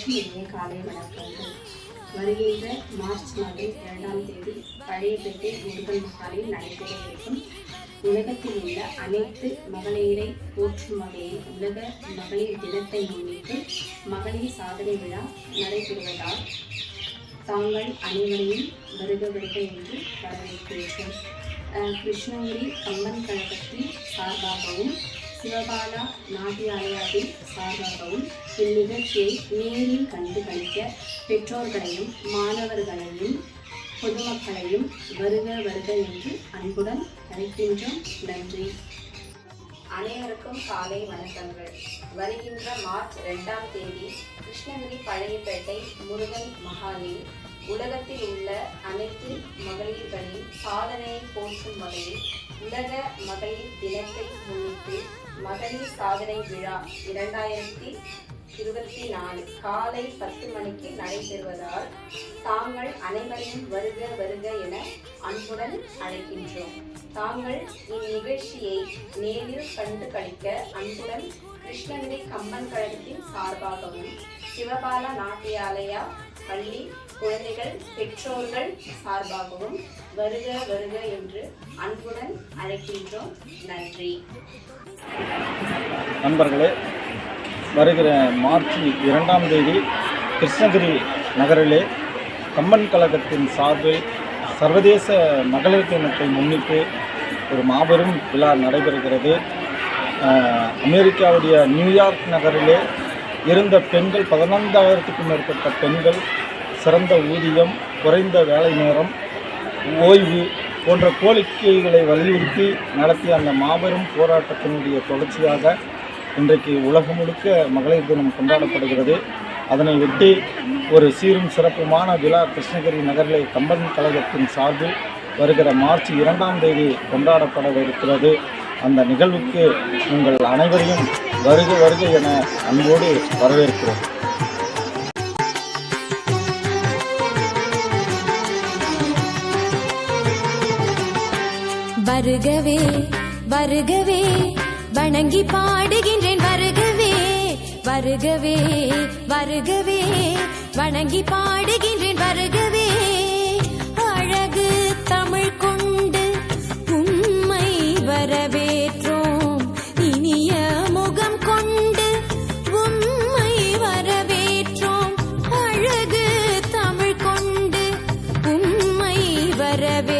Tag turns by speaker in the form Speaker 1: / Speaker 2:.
Speaker 1: லட்சுமி இனிய
Speaker 2: காலை வணக்கங்கள் வருகின்ற மார்ச் மாதம் இரண்டாம் தேதி பழையப்பேட்டை முருகன் மகாலில் நடைபெற இருக்கும். உலகத்தில் உள்ள அனைத்து மகளிரை போற்றும் வகையில் உலக மகளிர் தினத்தை முன்னிட்டு மகளிர் சாதனை விழா நடைபெறுவதால் தாங்கள் அனைவரையும் வருக வருக என்று வரவேற்கிறேன். கிருஷ்ணகிரி கம்பன் கழகத்தின் சார்பாகவும் சிவபாலா நாட்டியாலயாவின் சார்பாகவும் இந்நிகழ்ச்சியை நேரில் கண்டு கழிக்க பெற்றோர்களையும் மாணவர்களையும் பொதுமக்களையும் வருக வருக என்று அன்புடன் அழைக்கின்றோம். நன்றி. அனைவருக்கும் காலை வணக்கங்கள். வருகின்ற மார்ச் இரண்டாம் தேதி கிருஷ்ணகிரி பழையப்பேட்டை முருகன் மகாலில் உலகத்தில் உள்ள அனைத்து மகளிர்களின் சாதனையை போற்றும் வகையில் உலக மகளிர் தினத்தை முன்னிட்டு மகளிர் சாதனை விழா இரண்டாயிரத்தி இருபத்தி நாலு காலை பத்து மணிக்கு நடைபெறுவதால் தாங்கள் அனைவரையும் வருக வருக என அன்புடன் அழைக்கின்றோம். தாங்கள் இந்நிகழ்ச்சியை நேரில் கண்டு கழிக்க அன்புடன் கிருஷ்ணகிரி கம்பன் கழகத்தின் சார்பாகவும் சிவபால நாட்டியாலயா பள்ளி குழந்தைகள் பெற்றோர்கள் சார்பாகவும் வருக வருக என்று அன்புடன் அழைக்கின்றோம். நன்றி.
Speaker 3: நண்பர்களே வருகிற மார்ச் இரண்டாம் தேதி கிருஷ்ணகிரி நகரிலே கம்பன் கழகத்தின் சார்பில் சர்வதேச மகளிர் தினத்தை முன்னிட்டு ஒரு மாபெரும் விழா நடைபெறுகிறது. அமெரிக்காவுடைய நியூயார்க் நகரிலே இருந்த பெண்கள் பதினைந்தாயிரத்துக்கும் மேற்பட்ட பெண்கள் சிறந்த ஊதியம் குறைந்த வேலை நேரம் ஓய்வு போன்ற கோரிக்கைகளை வலியுறுத்தி நடத்திய அந்த மாபெரும் போராட்டத்தினுடைய தொடர்ச்சியாக இன்றைக்கு உலகம் முழுக்க மகளிர் தினம் கொண்டாடப்படுகிறது. அதனை ஒட்டி ஒரு சீரும் சிறப்புமான விழா கிருஷ்ணகிரி நகர்லே கம்பன் கழகத்தின் சார்பில் வருகிற மார்ச் இரண்டாம் தேதி கொண்டாடப்படவிருக்கிறது. அந்த நிகழ்வுக்கு உங்கள் அனைவரையும் வருக வருக என அன்போடு வரவேற்கிறோம்.
Speaker 1: வருகவே வருகவே. வணங்கி பாடுகின்றேன் வருகவே வருகவே வருகவே வணங்கி பாடுகின்றேன் வருகவே. அழகு தமிழ் கொண்டு உம்மை வரவேற்றோம். இனிய முகம் கொண்டு உம்மை வரவேற்றோம். அழகு தமிழ் கொண்டு உம்மை வரவே